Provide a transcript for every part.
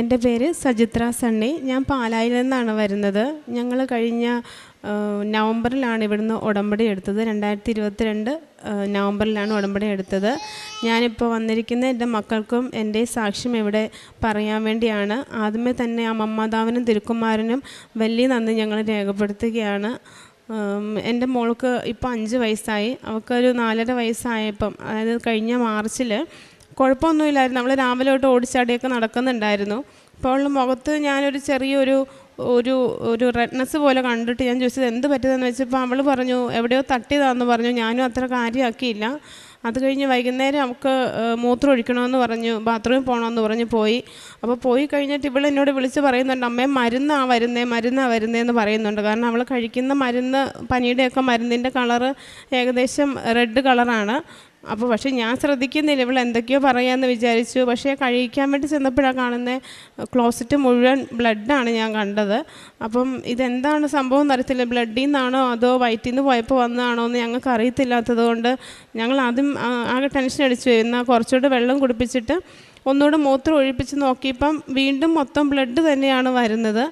എന്റെ പേര് സജിത്ര സണ്ണി. ഞാൻ പാലായിൽ നിന്നാണ് വരുന്നത്. ഞങ്ങൾ കഴിഞ്ഞ നവംബറിലാണ് ഇവിടുന്ന് ഉടമ്പടി എടുത്തത്. രണ്ടായിരത്തി ഇരുപത്തിരണ്ട് നവംബറിലാണ് ഉടമ്പടി എടുത്തത്. ഞാനിപ്പോൾ വന്നിരിക്കുന്ന എന്റെ മക്കൾക്കും എന്റെ സാക്ഷ്യം ഇവിടെ പറയാൻ വേണ്ടിയാണ്. ആദ്യമേ തന്നെ ആ മമ്മാതാവിനും തിരുക്കുമാരനും വലിയ നന്ദി ഞങ്ങൾ രേഖപ്പെടുത്തുകയാണ്. എന്റെ മോൾക്ക് ഇപ്പോൾ അഞ്ച് വയസ്സായി. അവൾക്കൊരു നാലര വയസ്സായപ്പം അതായത് കഴിഞ്ഞ മാർച്ചിൽ കുഴപ്പമൊന്നുമില്ലായിരുന്നു നമ്മൾ രാവിലെ തൊട്ട് ഓടിച്ചാടിയൊക്കെ നടക്കുന്നുണ്ടായിരുന്നു. അപ്പോൾ അവളുടെ മുഖത്ത് ഞാനൊരു ചെറിയൊരു ഒരു ഒരു റെഡ്നെസ് പോലെ കണ്ടിട്ട് ഞാൻ ചോദിച്ചത് എന്ത് പറ്റിയതെന്ന്? വെച്ചപ്പോൾ അവൾ പറഞ്ഞു എവിടെയോ തട്ടിയതാന്ന് പറഞ്ഞു. ഞാനും അത്ര കാര്യമാക്കിയില്ല അത് കഴിഞ്ഞ് വൈകുന്നേരം അവൾക്ക് മൂത്രം ഒഴിക്കണമെന്ന് പറഞ്ഞു ബാത്റൂമിൽ പോകണമെന്ന് പറഞ്ഞ് പോയി. അപ്പോൾ പോയി കഴിഞ്ഞിട്ട് ഇവൾ എന്നോട് വിളിച്ച് പറയുന്നുണ്ട് അമ്മേ മരുന്നാ വരുന്നേ മരുന്നാ വരുന്നേന്ന് പറയുന്നുണ്ട്. കാരണം അവൾ കഴിക്കുന്ന മരുന്ന് പനിയുടെയൊക്കെ മരുന്നിന്റെ കളറ് ഏകദേശം റെഡ് കളറാണ്. അപ്പോൾ പക്ഷേ ഞാൻ ശ്രദ്ധിക്കുന്നില്ല. ഇവൾ എന്തൊക്കെയോ പറയാമെന്ന് വിചാരിച്ചു. പക്ഷേ കഴിക്കാൻ വേണ്ടി ചെന്നപ്പോഴാണ് കാണുന്നത് ക്ലോസറ്റ് മുഴുവൻ ബ്ലഡാണ് ഞാൻ കണ്ടത്. അപ്പം ഇതെന്താണ് സംഭവം എന്നറിയത്തില്ല. ബ്ലഡിൽ നിന്നാണോ അതോ വയറ്റിൽ നിന്ന് പോയപ്പോൾ വന്നതാണോ എന്ന് ഞങ്ങൾക്ക് അറിയത്തില്ലാത്തത് കൊണ്ട് ഞങ്ങൾ ആദ്യം ആകെ ടെൻഷൻ അടിച്ചു. എന്നാൽ കുറച്ചുകൂടെ വെള്ളം കുടിപ്പിച്ചിട്ട് ഒന്നുകൂടെ മൂത്രം ഒഴിപ്പിച്ച് നോക്കിയപ്പം വീണ്ടും മൊത്തം ബ്ലഡ് തന്നെയാണ് വരുന്നത്.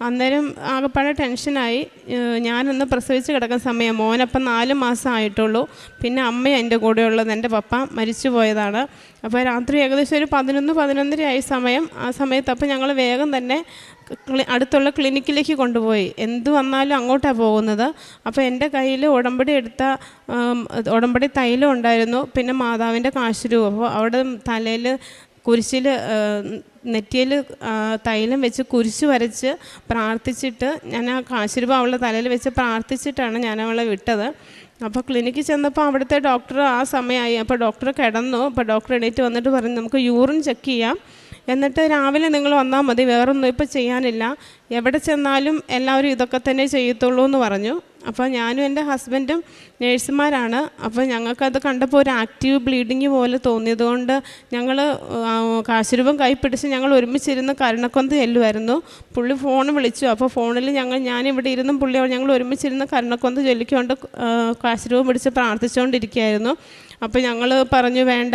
അന്നേരം ആകെപ്പാടെ ടെൻഷനായി. ഞാനൊന്ന് പ്രസവിച്ച് കിടക്കുന്ന സമയം മോനപ്പം നാല് മാസം ആയിട്ടുള്ളൂ പിന്നെ അമ്മ എന്റെ കൂടെ ഉള്ളത് എന്റെ പപ്പ മരിച്ചു പോയതാണ്. അപ്പോൾ രാത്രി ഏകദേശം ഒരു പതിനൊന്ന് പതിനൊന്നര ആയി സമയം. ആ സമയത്ത് അപ്പോൾ ഞങ്ങൾ വേഗം തന്നെ അടുത്തുള്ള ക്ലിനിക്കിലേക്ക് കൊണ്ടുപോയി. എന്ത് വന്നാലും അങ്ങോട്ടാണ് പോകുന്നത്. അപ്പോൾ എന്റെ കയ്യിൽ ഉടമ്പടി എടുത്ത ഉടമ്പടി തൈലം ഉണ്ടായിരുന്നു. പിന്നെ മാതാവിന്റെ കാശുരൂപം അപ്പോൾ അവിടെ തലയിൽ കുരിശിൽ നെറ്റിയിൽ തൈലം വെച്ച് കുരിശ് വരച്ച് പ്രാർത്ഥിച്ചിട്ട് ഞാൻ ആ കാശിരൂപ അവളുടെ തലയിൽ വെച്ച് പ്രാർത്ഥിച്ചിട്ടാണ് ഞാൻ അവളെ വിട്ടത്. അപ്പോൾ ക്ലിനിക്കിൽ ചെന്നപ്പോൾ അവിടുത്തെ ഡോക്ടർ ആ സമയമായി. അപ്പോൾ ഡോക്ടർ കിടന്നു. അപ്പോൾ ഡോക്ടർ എണീറ്റ് വന്നിട്ട് പറഞ്ഞു നമുക്ക് യൂറിൻ ചെക്ക് ചെയ്യാം. എന്നിട്ട് രാവിലെ നിങ്ങൾ വന്നാൽ മതി. വേറൊന്നും ഇപ്പോൾ ചെയ്യാനില്ല. എവിടെ ചെന്നാലും എല്ലാവരും ഇതൊക്കെ തന്നെ ചെയ്യത്തുള്ളൂ എന്ന് പറഞ്ഞു. അപ്പോൾ ഞാനും എന്റെ ഹസ്ബൻഡും നേഴ്സുമാരാണ്. അപ്പോൾ ഞങ്ങൾക്കത് കണ്ടപ്പോൾ ഒരു ആക്റ്റീവ് ബ്ലീഡിങ് പോലെ തോന്നിയതുകൊണ്ട് ഞങ്ങൾ കാശുരൂപം കൈ പിടിച്ച് ഞങ്ങൾ ഒരുമിച്ചിരുന്ന് കരുണക്കൊന്ത് ചെല്ലുമായിരുന്നു. പുള്ളി ഫോൺ വിളിച്ചു. അപ്പോൾ ഫോണിൽ ഞങ്ങൾ ഞാനിവിടെ ഇരുന്നും പുള്ളി ഞങ്ങൾ ഒരുമിച്ചിരുന്ന് കരുണക്കൊന്ത് ചൊല്ലിക്കൊണ്ട് കാശുരൂപം പിടിച്ച് പ്രാർത്ഥിച്ചുകൊണ്ടിരിക്കുകയായിരുന്നു. അപ്പോൾ ഞങ്ങൾ പറഞ്ഞു വേണ്ട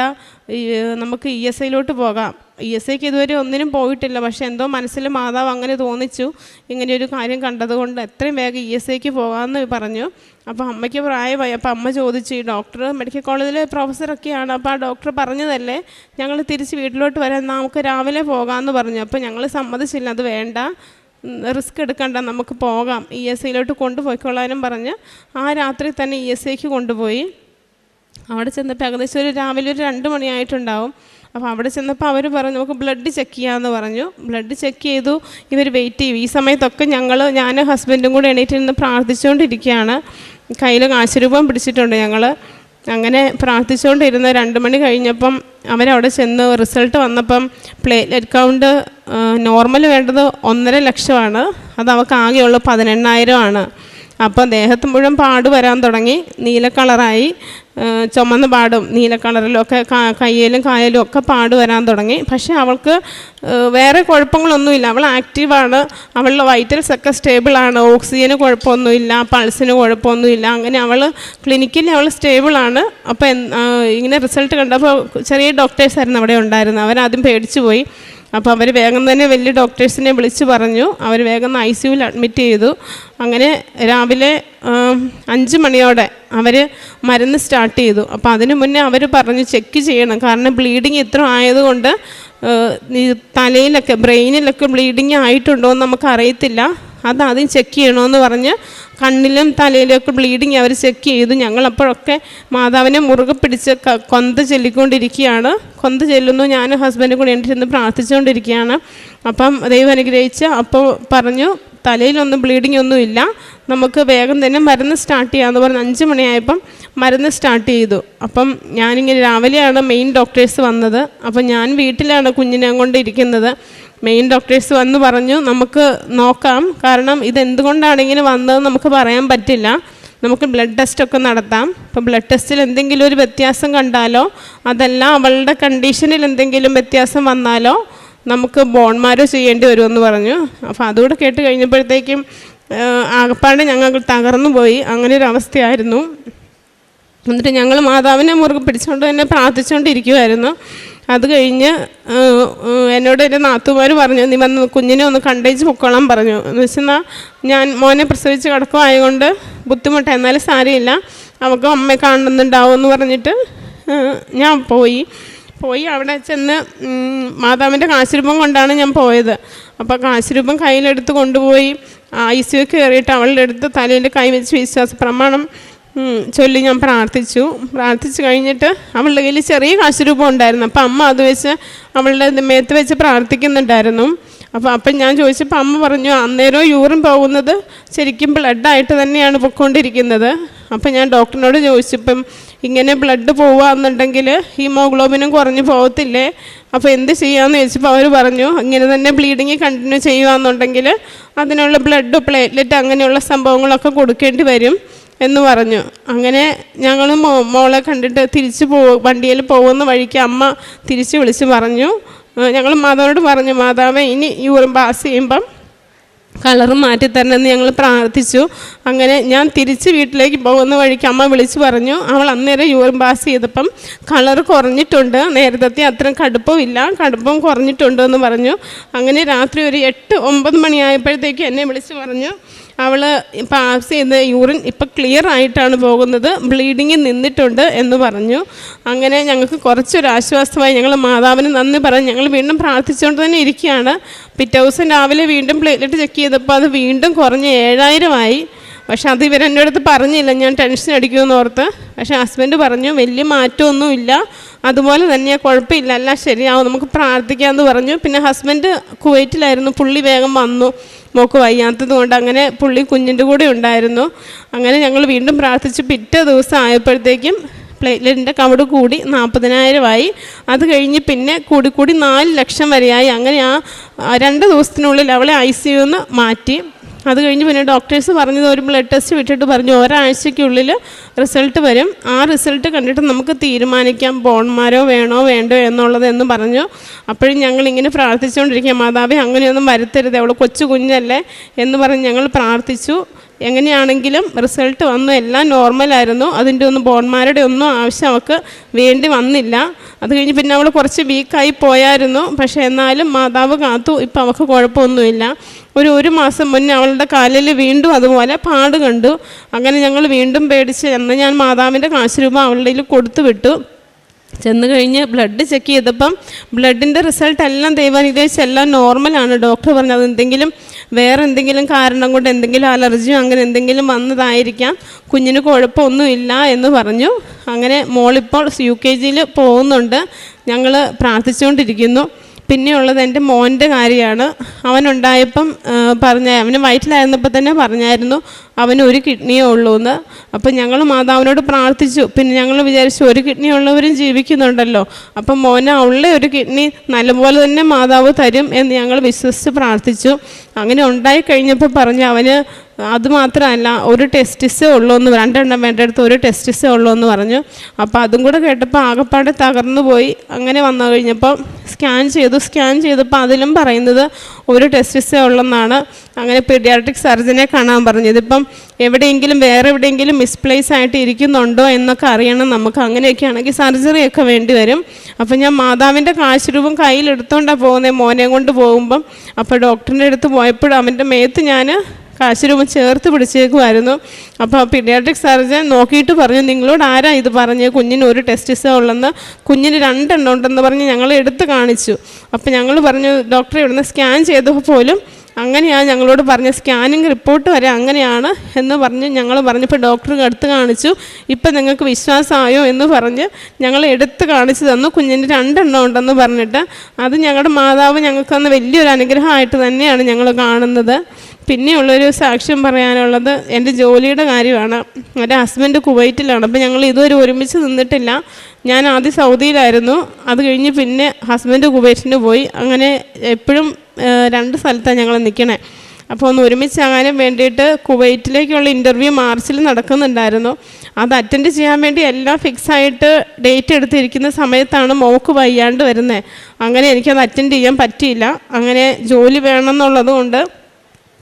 നമുക്ക് ഇ എസ് ഐയിലോട്ട് പോകാം. ഇ എസ് ഐക്ക് ഇതുവരെ ഒന്നിനും പോയിട്ടില്ല. പക്ഷേ എന്തോ മനസ്സിൽ മാതാവ് അങ്ങനെ തോന്നിച്ചു. ഇങ്ങനെയൊരു കാര്യം കണ്ടതുകൊണ്ട് എത്രയും വേഗം ഇ എസ് ഐക്ക് പോകാമെന്ന് പറഞ്ഞു. അപ്പോൾ അമ്മയ്ക്ക് പ്രായമായി. അപ്പോൾ അമ്മ ചോദിച്ചു ഈ ഡോക്ടർ മെഡിക്കൽ കോളേജിലെ പ്രൊഫസറൊക്കെയാണ്. അപ്പോൾ ആ ഡോക്ടർ പറഞ്ഞതല്ലേ ഞങ്ങൾ തിരിച്ച് വീട്ടിലോട്ട് വരാൻ നമുക്ക് രാവിലെ പോകാമെന്ന് പറഞ്ഞു. അപ്പോൾ ഞങ്ങൾ സമ്മതിച്ചില്ല അത് വേണ്ട. റിസ്ക് എടുക്കണ്ട. നമുക്ക് പോകാം. ഇ എസ് ഐയിലോട്ട് കൊണ്ടുപോയിക്കൊള്ളാനും പറഞ്ഞ് ആ രാത്രി തന്നെ ഇ എസ് ഐക്ക് കൊണ്ടുപോയി. അവിടെ ചെന്നപ്പോൾ ഏകദേശം ഒരു രാവിലെ ഒരു രണ്ട് മണിയായിട്ടുണ്ടാവും. അപ്പോൾ അവിടെ ചെന്നപ്പോൾ അവർ പറഞ്ഞു നമുക്ക് ബ്ലഡ് ചെക്ക് ചെയ്യാമെന്ന് പറഞ്ഞു. ബ്ലഡ് ചെക്ക് ചെയ്തു. ഇവർ വെയിറ്റ് ചെയ്യും. ഈ സമയത്തൊക്കെ ഞങ്ങൾ ഞാൻ ഹസ്ബൻഡും കൂടെ എണീറ്റ് നിന്ന് പ്രാർത്ഥിച്ചുകൊണ്ടിരിക്കുകയാണ് കയ്യിൽ കാശുരൂപം പിടിച്ചിട്ടുണ്ട് ഞങ്ങൾ അങ്ങനെ പ്രാർത്ഥിച്ചുകൊണ്ടിരുന്ന രണ്ട് മണി കഴിഞ്ഞപ്പം അവരവിടെ ചെന്ന് റിസൾട്ട് വന്നപ്പം പ്ലേറ്റ്ലെറ്റ് കൗണ്ട് നോർമൽ വേണ്ടത് ഒന്നര ലക്ഷമാണ്. അത് അവൾക്ക് ആകെയുള്ള പതിനെണ്ണായിരമാണ്. അപ്പോൾ ദേഹത്ത് മുഴുവൻ പാട് വരാൻ തുടങ്ങി. നീല കളറായി. ചുമന്ന പാടും. നീല കളറിലൊക്കെ കയ്യിലും കായലും ഒക്കെ പാട് വരാൻ തുടങ്ങി. പക്ഷേ അവൾക്ക് വേറെ കുഴപ്പങ്ങളൊന്നുമില്ല. അവൾ ആക്റ്റീവാണ്. അവളുടെ വൈറ്റൽസ് ഒക്കെ സ്റ്റേബിളാണ്. ഓക്സിജന് കുഴപ്പമൊന്നുമില്ല. പൾസിന് കുഴപ്പമൊന്നുമില്ല. അങ്ങനെ അവൾ ക്ലിനിക്കിൽ അവൾ സ്റ്റേബിളാണ്. അപ്പോൾ ഇങ്ങനെ റിസൾട്ട് കണ്ടപ്പോൾ ചെറിയ ഡോക്ടേഴ്സായിരുന്നു അവിടെ ഉണ്ടായിരുന്നത്. അവരാദ്യം പേടിച്ചു പോയി അപ്പോൾ അവർ വേഗം തന്നെ വലിയ ഡോക്ടേഴ്സിനെ വിളിച്ച് പറഞ്ഞു. അവർ വേഗം ഐ സിയുവിൽ അഡ്മിറ്റ് ചെയ്തു. അങ്ങനെ രാവിലെ അഞ്ച് മണിയോടെ അവർ മരുന്ന് സ്റ്റാർട്ട് ചെയ്തു. അപ്പോൾ അതിനു മുന്നേ അവർ പറഞ്ഞു ചെക്ക് ചെയ്യണം. കാരണം ബ്ലീഡിങ് ഇത്ര ആയതുകൊണ്ട് തലയിലൊക്കെ ബ്രെയിനിലൊക്കെ ബ്ലീഡിങ് ആയിട്ടുണ്ടോ എന്ന് നമുക്ക് അത് ആദ്യം ചെക്ക് ചെയ്യണമെന്ന് പറഞ്ഞ് കണ്ണിലും തലയിലൊക്കെ ബ്ലീഡിങ് അവർ ചെക്ക് ചെയ്തു. ഞങ്ങളപ്പോഴൊക്കെ മാതാവിനെ മുറുകെ പിടിച്ച് കൊന്ത ചൊല്ലിക്കൊണ്ടിരിക്കുകയാണ്. കൊന്ത ചെല്ലുന്നു. ഞാനും ഹസ്ബൻഡും കൂടി എന്റെ ചെന്ന് പ്രാർത്ഥിച്ചുകൊണ്ടിരിക്കുകയാണ്. അപ്പം ദൈവം അനുഗ്രഹിച്ച് അപ്പോൾ പറഞ്ഞു തലയിലൊന്നും ബ്ലീഡിംഗ് ഒന്നും ഇല്ല. നമുക്ക് വേഗം തന്നെ മരുന്ന് സ്റ്റാർട്ട് ചെയ്യാമെന്ന് പറഞ്ഞ് അഞ്ച് മണിയായപ്പം മരുന്ന് സ്റ്റാർട്ട് ചെയ്തു. അപ്പം ഞാനിങ്ങനെ രാവിലെയാണ് മെയിൻ ഡോക്ടേഴ്സ് വന്നത്. അപ്പം ഞാൻ വീട്ടിലാണ് കുഞ്ഞിനെ കൊണ്ട് ഇരിക്കുന്നത്. മെയിൻ ഡോക്ടേഴ്സ് വന്ന് പറഞ്ഞു നമുക്ക് നോക്കാം. കാരണം ഇതെന്തുകൊണ്ടാണ് ഇങ്ങനെ വന്നതെന്ന് നമുക്ക് പറയാൻ പറ്റില്ല. നമുക്ക് ബ്ലഡ് ടെസ്റ്റ് ഒക്കെ നടത്താം. അപ്പോൾ ബ്ലഡ് ടെസ്റ്റിൽ എന്തെങ്കിലും ഒരു വ്യത്യാസം കണ്ടാലോ അതല്ല അവളുടെ കണ്ടീഷനിൽ എന്തെങ്കിലും വ്യത്യാസം വന്നാലോ നമുക്ക് ബോൺമാരോ ചെയ്യേണ്ടി വരുമെന്ന് പറഞ്ഞു. അപ്പോൾ അതുകൂടെ കേട്ട് കഴിഞ്ഞപ്പോഴത്തേക്കും ആകപ്പാടെ ഞങ്ങൾ തകർന്നു പോയി. അങ്ങനെ ഒരു അവസ്ഥയായിരുന്നു. എന്നിട്ട് ഞങ്ങൾ മാതാവിനെ മുറുകെ പിടിച്ചുകൊണ്ട് തന്നെ പ്രാർത്ഥിച്ചുകൊണ്ടിരിക്കുമായിരുന്നു അത് കഴിഞ്ഞ് എന്നോട് എന്റെ നാത്തുമാർ പറഞ്ഞു നീ വന്ന് കുഞ്ഞിനെ ഒന്ന് കണ്ടേച്ച് പൊക്കോളാൻ പറഞ്ഞു. എന്ന് വെച്ചാൽ ഞാൻ മോനെ പ്രസവിച്ച് കിടക്കുമായതുകൊണ്ട് ബുദ്ധിമുട്ട്. എന്നാലും സാരമില്ല. അവൾക്ക് അമ്മയെ കാണുന്നുണ്ടാവും എന്ന് പറഞ്ഞിട്ട് ഞാൻ പോയി. പോയി അവിടെ ചെന്ന് മാതാവിന്റെ കാശുരൂപം കൊണ്ടാണ് ഞാൻ പോയത്. അപ്പോൾ കാശുരൂപം കയ്യിലെടുത്ത് കൊണ്ടുപോയി ഐ സി കയറിയിട്ട് അവളുടെ അടുത്ത് തലയിൽ കൈവച്ച് വിശ്വാസ പ്രമാണം ചൊല്ലി ഞാൻ പ്രാർത്ഥിച്ചു. പ്രാർത്ഥിച്ചു കഴിഞ്ഞിട്ട് അവളുടെ കയ്യിൽ ചെറിയ കാശുരൂപം ഉണ്ടായിരുന്നു. അപ്പം അമ്മ അത് വെച്ച് അവളുടെ മേത്ത് വെച്ച് പ്രാർത്ഥിക്കുന്നുണ്ടായിരുന്നു. അപ്പോൾ അപ്പം ഞാൻ ചോദിച്ചപ്പോൾ അമ്മ പറഞ്ഞു അന്നേരം യൂറിൻ പോകുന്നത് ശരിക്കും ബ്ലഡായിട്ട് തന്നെയാണ് പൊയ്ക്കൊണ്ടിരിക്കുന്നത് അപ്പം ഞാൻ ഡോക്ടറിനോട് ചോദിച്ചപ്പം ഇങ്ങനെ ബ്ലഡ് പോവുകയെന്നുണ്ടെങ്കിൽ ഹീമോഗ്ലോബിനും കുറഞ്ഞു പോകത്തില്ലേ അപ്പോൾ എന്ത് ചെയ്യാമെന്ന് ചോദിച്ചപ്പോൾ അവർ പറഞ്ഞു ഇങ്ങനെ തന്നെ ബ്ലീഡിങ് കണ്ടിന്യൂ ചെയ്യുകയെന്നുണ്ടെങ്കിൽ അതിനുള്ള ബ്ലഡ് പ്ലേറ്റ്ലെറ്റ് അങ്ങനെയുള്ള സംഭവങ്ങളൊക്കെ കൊടുക്കേണ്ടി വരും. എന്ന് പറഞ്ഞു. അങ്ങനെ ഞങ്ങൾ മോളെ കണ്ടിട്ട് തിരിച്ച് പോ വണ്ടിയിൽ പോകുന്ന വഴിക്ക് അമ്മ തിരിച്ച് വിളിച്ച് പറഞ്ഞു. ഞങ്ങൾ മാതാവിനോട് പറഞ്ഞു മാതാവ് ഇനി യൂറിൻ പാസ് ചെയ്യുമ്പം കളർ മാറ്റി തരണമെന്ന് ഞങ്ങൾ പ്രാർത്ഥിച്ചു. അങ്ങനെ ഞാൻ തിരിച്ച് വീട്ടിലേക്ക് പോകുന്ന വഴിക്ക് അമ്മ വിളിച്ചു പറഞ്ഞു. അവൾ അന്നേരം യൂറും പാസ് ചെയ്തപ്പം കളർ കുറഞ്ഞിട്ടുണ്ട്. നേരത്തെ അത്രയും കടുപ്പവും ഇല്ല. കടുപ്പം കുറഞ്ഞിട്ടുണ്ട് എന്ന് പറഞ്ഞു. അങ്ങനെ രാത്രി ഒരു എട്ട് ഒമ്പത് മണിയായപ്പോഴത്തേക്ക് എന്നെ വിളിച്ച് പറഞ്ഞു. അവൾ പാസ് ചെയ്ത് യൂറിൻ ഇപ്പം ക്ലിയർ ആയിട്ടാണ് പോകുന്നത്. ബ്ലീഡിങ് നിന്നിട്ടുണ്ട് എന്ന് പറഞ്ഞു. അങ്ങനെ ഞങ്ങൾക്ക് കുറച്ചൊരു ആശ്വാസമായി. ഞങ്ങൾ മാതാവിന് നന്ദി പറഞ്ഞു. ഞങ്ങൾ വീണ്ടും പ്രാർത്ഥിച്ചുകൊണ്ട് തന്നെ ഇരിക്കുകയാണ്. പിറ്റേ ദിവസം രാവിലെ വീണ്ടും പ്ലേറ്റ്ലെറ്റ് ചെക്ക് ചെയ്തപ്പോൾ അത് വീണ്ടും കുറഞ്ഞ് ഏഴായിരമായി പക്ഷെ അത് ഇവരെന്റെ അടുത്ത് പറഞ്ഞില്ല. ഞാൻ ടെൻഷൻ അടിക്കുമെന്ന് ഓർത്ത്. പക്ഷേ ഹസ്ബൻഡ് പറഞ്ഞു വലിയ മാറ്റമൊന്നുമില്ല. അതുപോലെ തന്നെ കുഴപ്പമില്ല എല്ലാം ശരിയാവും. നമുക്ക് പ്രാർത്ഥിക്കാമെന്ന് പറഞ്ഞു. പിന്നെ ഹസ്ബൻഡ് കുവൈറ്റിലായിരുന്നു. പുള്ളി വേഗം വന്നു. മോക്ക് വയ്യാത്തത് കൊണ്ട് അങ്ങനെ പുള്ളി കുഞ്ഞിന്റെ കൂടെ ഉണ്ടായിരുന്നു. അങ്ങനെ ഞങ്ങൾ വീണ്ടും പ്രാർത്ഥിച്ച് പിറ്റേ ദിവസം ആയപ്പോഴത്തേക്കും പ്ലേറ്റ്ലെറ്റിന്റെ കവട് കൂടി നാൽപ്പതിനായിരമായി അത് കഴിഞ്ഞ് പിന്നെ കൂടി കൂടി നാല് ലക്ഷം വരെയായി. അങ്ങനെ ആ രണ്ട് ദിവസത്തിനുള്ളിൽ അവളെ ഐ സി യുന്ന് മാറ്റി. അത് കഴിഞ്ഞ് പിന്നെ ഡോക്ടേഴ്സ് പറഞ്ഞത് ഒരു ബ്ലഡ് ടെസ്റ്റ് വിട്ടിട്ട് പറഞ്ഞു ഒരാഴ്ചയ്ക്കുള്ളിൽ റിസൾട്ട് വരും. ആ റിസൾട്ട് കണ്ടിട്ട് നമുക്ക് തീരുമാനിക്കാം. ബോൺമാരോ വേണോ വേണ്ടോ എന്നുള്ളത് എന്ന് പറഞ്ഞു. അപ്പോഴും ഞങ്ങൾ ഇങ്ങനെ പ്രാർത്ഥിച്ചുകൊണ്ടിരിക്കുക മാതാവേ അങ്ങനെയൊന്നും വരുത്തരുത് അവൾ കൊച്ചു കുഞ്ഞല്ലേ എന്ന് പറഞ്ഞ് ഞങ്ങൾ പ്രാർത്ഥിച്ചു. എങ്ങനെയാണെങ്കിലും റിസൾട്ട് വന്നു എല്ലാം നോർമലായിരുന്നു അതിന്റെ ഒന്നും ബോൺമാരുടെ ഒന്നും ആവശ്യം അവൾക്ക് വേണ്ടി വന്നില്ല. അത് കഴിഞ്ഞ് പിന്നെ അവൾ കുറച്ച് വീക്കായി പോയായിരുന്നു. പക്ഷേ എന്നാലും മാതാവ് കാത്തു. ഇപ്പം അവൾക്ക് കുഴപ്പമൊന്നുമില്ല. ഒരു ഒരു മാസം മുന്നേ അവളുടെ കാലിൽ വീണ്ടും അതുപോലെ പാട് കണ്ടു. അങ്ങനെ ഞങ്ങൾ വീണ്ടും പേടിച്ച് എന്ന് ഞാൻ മാതാവിന്റെ കാശ് രൂപ അവളുടെ കൊടുത്തു വിട്ടു. ചെന്ന് കഴിഞ്ഞ് ബ്ലഡ് ചെക്ക് ചെയ്തപ്പം ബ്ലഡിന്റെ റിസൾട്ട് എല്ലാം ദൈവാനുഗ്രഹിച്ച് എല്ലാം നോർമലാണ് ഡോക്ടർ പറഞ്ഞത് എന്തെങ്കിലും വേറെ എന്തെങ്കിലും കാരണം കൊണ്ട് എന്തെങ്കിലും അലർജിയോ അങ്ങനെ എന്തെങ്കിലും വന്നതായിരിക്കാം. കുഞ്ഞിന് കുഴപ്പമൊന്നുമില്ല എന്ന് പറഞ്ഞു. അങ്ങനെ മോളിപ്പോൾ യു കെ ജിയിൽ പോകുന്നുണ്ട്. ഞങ്ങൾ പ്രാർത്ഥിച്ചുകൊണ്ടിരിക്കുന്നു. പിന്നെയുള്ളത് എന്റെ മോന്റെ കാര്യമാണ്. അവനുണ്ടായപ്പം പറഞ്ഞ അവന് വയറ്റിലായിരുന്നപ്പോൾ തന്നെ പറഞ്ഞായിരുന്നു അവന് ഒരു കിഡ്നിയേ ഉള്ളൂ എന്ന്. അപ്പം ഞങ്ങൾ മാതാവിനോട് പ്രാർത്ഥിച്ചു. പിന്നെ ഞങ്ങൾ വിചാരിച്ചു ഒരു കിഡ്നി ഉള്ളവരും ജീവിക്കുന്നുണ്ടല്ലോ. അപ്പം മോനെ ഉള്ള ഒരു കിഡ്നി നല്ലപോലെ തന്നെ മാതാവ് തരും എന്ന് ഞങ്ങൾ വിശ്വസിച്ച് പ്രാർത്ഥിച്ചു. അങ്ങനെ ഉണ്ടായി കഴിഞ്ഞപ്പോൾ പറഞ്ഞു അവന് അതുമാത്രമല്ല ഒരു ടെസ്റ്റിസേ ഉള്ളൂ എന്ന് രണ്ടെണ്ണം വേണ്ടടുത്ത് ഒരു ടെസ്റ്റിസേ ഉള്ളൂ എന്ന് പറഞ്ഞു. അപ്പോൾ അതും കൂടെ കേട്ടപ്പോൾ ആകപ്പാടെ തകർന്നു പോയി. അങ്ങനെ വന്നു കഴിഞ്ഞപ്പോൾ സ്കാൻ ചെയ്തു. സ്കാൻ ചെയ്തപ്പോൾ അതിലും പറയുന്നത് ഒരു ടെസ്റ്റിസേ ഉള്ളെന്നാണ്. അങ്ങനെ പീഡിയാട്രിക് സർജനെ കാണാൻ പറഞ്ഞു. ഇതിപ്പം എവിടെയെങ്കിലും വേറെ എവിടെയെങ്കിലും മിസ്പ്ലേസ് ആയിട്ട് ഇരിക്കുന്നുണ്ടോ എന്നൊക്കെ അറിയണം നമുക്ക്. അങ്ങനെയൊക്കെ ആണെങ്കിൽ സർജറിയൊക്കെ വേണ്ടി വരും. അപ്പം ഞാൻ മാതാവിന്റെ കാശുരൂപം കയ്യിലെടുത്തോണ്ടാണ് പോകുന്നത് മോനെ കൊണ്ട് പോകുമ്പം. അപ്പോൾ ഡോക്ടറിന്റെ അടുത്ത് പോയപ്പോഴും അവന്റെ മേത്ത് ഞാൻ കാശുരൂപം ചേർത്ത് പിടിച്ചേക്കുമായിരുന്നു. അപ്പോൾ പീഡിയാട്രിക് സർജൻ നോക്കിയിട്ട് പറഞ്ഞു നിങ്ങളോട് ആരാ ഇത് പറഞ്ഞ് കുഞ്ഞിന് ഒരു ടെസ്റ്റിസ് ഉള്ളെന്ന്. കുഞ്ഞിന് രണ്ടെണ്ണം ഉണ്ടെന്ന് പറഞ്ഞ് ഞങ്ങൾ എടുത്ത് കാണിച്ചു. അപ്പോൾ ഞങ്ങൾ പറഞ്ഞു ഡോക്ടറെ ഇവിടുന്ന് സ്കാൻ ചെയ്തപ്പോൾ പോലും അങ്ങനെയാണ് ഞങ്ങളോട് പറഞ്ഞ സ്കാനിങ് റിപ്പോർട്ട് വരെ അങ്ങനെയാണ് എന്ന് പറഞ്ഞ് ഞങ്ങൾ പറഞ്ഞപ്പോൾ ഡോക്ടർ എടുത്ത് കാണിച്ചു. ഇപ്പം നിങ്ങൾക്ക് വിശ്വാസമായോ എന്ന് പറഞ്ഞ് ഞങ്ങൾ എടുത്ത് കാണിച്ചു തന്നു. കുഞ്ഞിന് രണ്ടെണ്ണം ഉണ്ടെന്ന് പറഞ്ഞിട്ട്. അത് ഞങ്ങളുടെ മാതാവ് ഞങ്ങൾക്ക് തന്ന വലിയൊരു അനുഗ്രഹമായിട്ട് തന്നെയാണ് ഞങ്ങൾ കാണുന്നത്. പിന്നെയുള്ളൊരു സാക്ഷ്യം പറയാനുള്ളത് എന്റെ ജോലിയുടെ കാര്യമാണ്. എന്റെ ഹസ്ബൻഡ് കുവൈറ്റിലാണ്. അപ്പോൾ ഞങ്ങൾ ഇതുവരെ ഒരുമിച്ച് നിന്നിട്ടില്ല. ഞാൻ ആദ്യം സൗദിയിലായിരുന്നു. അത് കഴിഞ്ഞ് പിന്നെ ഹസ്ബൻഡ് കുവൈറ്റിന് പോയി. അങ്ങനെ എപ്പോഴും രണ്ട് സ്ഥലത്താണ് ഞങ്ങൾ നിൽക്കണേ അപ്പോൾ ഒന്ന് ഒരുമിച്ചാകാനും വേണ്ടിയിട്ട് കുവൈറ്റിലേക്കുള്ള ഇന്റർവ്യൂ മാർച്ചിൽ നടക്കുന്നുണ്ടായിരുന്നു. അത് അറ്റൻഡ് ചെയ്യാൻ വേണ്ടി എല്ലാം ഫിക്സായിട്ട് ഡേറ്റ് എടുത്തിരിക്കുന്ന സമയത്താണ് മോക്ക് വയ്യാണ്ട് വരുന്നത് അങ്ങനെ എനിക്കത് അറ്റൻഡ് ചെയ്യാൻ പറ്റിയില്ല. അങ്ങനെ ജോലി വേണമെന്നുള്ളത് കൊണ്ട്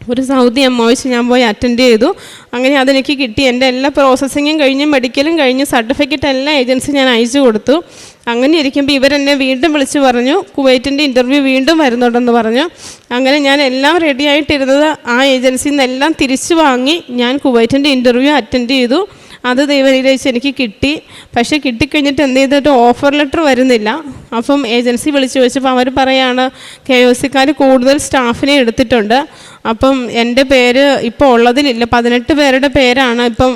ഒരു സൗദി എം ഒയ്സ് ഞാൻ പോയി അറ്റൻഡ് ചെയ്തു. അങ്ങനെ അതെനിക്ക് കിട്ടി. എന്റെ എല്ലാ പ്രോസസ്സിങ്ങും കഴിഞ്ഞ് മെഡിക്കലും കഴിഞ്ഞ് സർട്ടിഫിക്കറ്റ് എല്ലാ ഏജൻസി ഞാൻ അയച്ചു കൊടുത്തു. അങ്ങനെ ഇരിക്കുമ്പോൾ ഇവരെന്നെ വീണ്ടും വിളിച്ച് പറഞ്ഞു കുവൈറ്റിന്റെ ഇന്റർവ്യൂ വീണ്ടും വരുന്നുണ്ടെന്ന് പറഞ്ഞു. അങ്ങനെ ഞാൻ എല്ലാം റെഡി ആയിട്ടിരുന്നത് ആ ഏജൻസിയിൽ നിന്നെല്ലാം തിരിച്ചു വാങ്ങി ഞാൻ കുവൈറ്റിന്റെ ഇന്റർവ്യൂ അറ്റൻഡ് ചെയ്തു. അത് ദൈവനിരയിച്ച് എനിക്ക് കിട്ടി. പക്ഷേ കിട്ടിക്കഴിഞ്ഞിട്ട് എന്ത് ചെയ്തിട്ട് ഓഫർ ലെറ്റർ വരുന്നില്ല. അപ്പം ഏജൻസി വിളിച്ചു ചോദിച്ചപ്പോൾ അവർ പറയാണ് കെ ഒ സിക്കാർ കൂടുതൽ സ്റ്റാഫിനെ എടുത്തിട്ടുണ്ട്. അപ്പം എന്റെ പേര് ഇപ്പോൾ ഉള്ളതിലില്ല. പതിനെട്ട് പേരുടെ പേരാണ് ഇപ്പം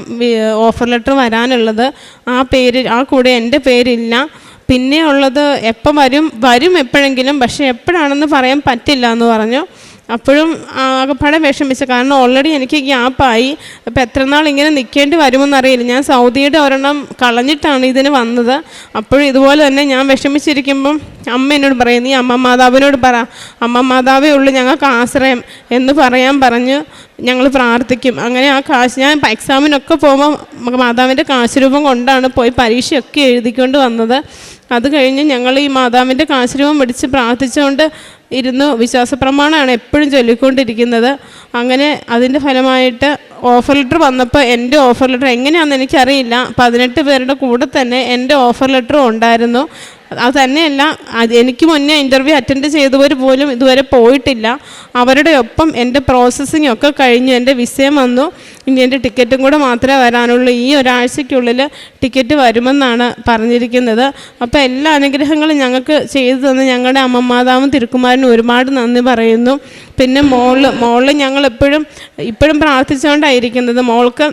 ഓഫർ ലെറ്റർ വരാനുള്ളത്. ആ പേര് ആ കൂടെ എന്റെ പേരില്ല. പിന്നെ ഉള്ളത് എപ്പം വരും വരും എപ്പോഴെങ്കിലും പക്ഷേ എപ്പോഴാണെന്ന് പറയാൻ പറ്റില്ല എന്ന് പറഞ്ഞു. അപ്പോഴും ആകെപ്പാടെ വിഷമിച്ചു. കാരണം ഓൾറെഡി എനിക്ക് ഗ്യാപ്പായി അപ്പോൾ എത്ര നാൾ ഇങ്ങനെ നിൽക്കേണ്ടി വരുമെന്നറിയില്ല. ഞാൻ സൗദിയുടെ ഒരെണ്ണം കളഞ്ഞിട്ടാണ് ഇതിന് വന്നത്. അപ്പോഴും ഇതുപോലെ തന്നെ ഞാൻ വിഷമിച്ചിരിക്കുമ്പം അമ്മ എന്നോട് പറയും നീ അമ്മ മാതാവിനോട് പറ. അമ്മ മാതാവേ ഉള്ളൂ ഞങ്ങൾക്ക് ആശ്രയം എന്ന് പറയാൻ പറഞ്ഞ് ഞങ്ങൾ പ്രാർത്ഥിക്കും. അങ്ങനെ ആ കാശ് ഞാൻ എക്സാമിനൊക്കെ പോകുമ്പോൾ മാതാവിന്റെ കാശുരൂപം കൊണ്ടാണ് പോയി പരീക്ഷയൊക്കെ എഴുതിക്കൊണ്ട് വന്നത്. അത് കഴിഞ്ഞ് ഞങ്ങൾ ഈ മാതാവിന്റെ കാശുരൂപം പിടിച്ച് പ്രാർത്ഥിച്ചുകൊണ്ട് ഇരുന്ന് വിശ്വാസ പ്രമാണമാണ് എപ്പോഴും ചൊല്ലിക്കൊണ്ടിരിക്കുന്നത്. അങ്ങനെ അതിന്റെ ഫലമായിട്ട് ഓഫർ ലെറ്റർ വന്നപ്പോൾ എന്റെ ഓഫർ ലെറ്റർ എങ്ങനെയാണെന്ന് എനിക്കറിയില്ല. പതിനെട്ട് പേരുടെ കൂടെ തന്നെ എന്റെ ഓഫർ ലെറ്ററും ഉണ്ടായിരുന്നു. അത് തന്നെയല്ല എനിക്ക് മുന്നേ ഇന്റർവ്യൂ അറ്റൻഡ് ചെയ്തവർ പോലും ഇതുവരെ പോയിട്ടില്ല. അവരുടെ ഒപ്പം എന്റെ പ്രോസസ്സിംഗ് ഒക്കെ കഴിഞ്ഞു എന്റെ വിസയം വന്നു. ഇനി എന്റെ ടിക്കറ്റും കൂടെ മാത്രമേ വരാനുള്ളൂ. ഈ ഒരാഴ്ചയ്ക്കുള്ളിൽ ടിക്കറ്റ് വരുമെന്നാണ് പറഞ്ഞിരിക്കുന്നത്. അപ്പോൾ എല്ലാ അനുഗ്രഹങ്ങളും ഞങ്ങൾക്ക് ചെയ്തു തന്ന് ഞങ്ങളുടെ അമ്മമാതാവും തിരുക്കുമാരനും ഒരുപാട് നന്ദി പറയുന്നു. പിന്നെ മോൾ മോൾ ഞങ്ങൾ എപ്പോഴും ഇപ്പോഴും പ്രാർത്ഥിച്ചുകൊണ്ടായിരിക്കുന്നത് മോൾക്ക്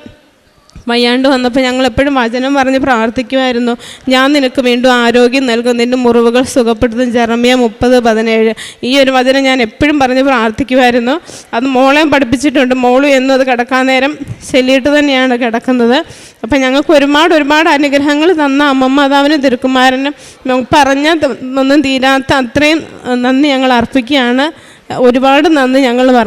വയ്യാണ്ട് വന്നപ്പോൾ ഞങ്ങൾ എപ്പോഴും വചനം പറഞ്ഞ് പ്രാർത്ഥിക്കുമായിരുന്നു. ഞാൻ നിനക്ക് വീണ്ടും ആരോഗ്യം നൽകും. നിന്റെ മുറിവുകൾ സുഖപ്പെടുത്തും. ജെറമിയ മുപ്പത് പതിനേഴ്. ഈ ഒരു വചനം ഞാൻ എപ്പോഴും പറഞ്ഞ് പ്രാർത്ഥിക്കുമായിരുന്നു. അത് മോളെയും പഠിപ്പിച്ചിട്ടുണ്ട്. മോളും എന്നും അത് കിടക്കാൻ നേരം ചെല്ലിയിട്ട് തന്നെയാണ് കിടക്കുന്നത്. അപ്പം ഞങ്ങൾക്ക് ഒരുപാട് ഒരുപാട് അനുഗ്രഹങ്ങൾ തന്ന അമ്മമാതാവിനും തിരുക്കുമാരനും പറഞ്ഞ ഒന്നും തീരാത്ത അത്രയും നന്ദി ഞങ്ങൾ അർപ്പിക്കുകയാണ്. ഒരുപാട് നന്ദി ഞങ്ങൾ പറയും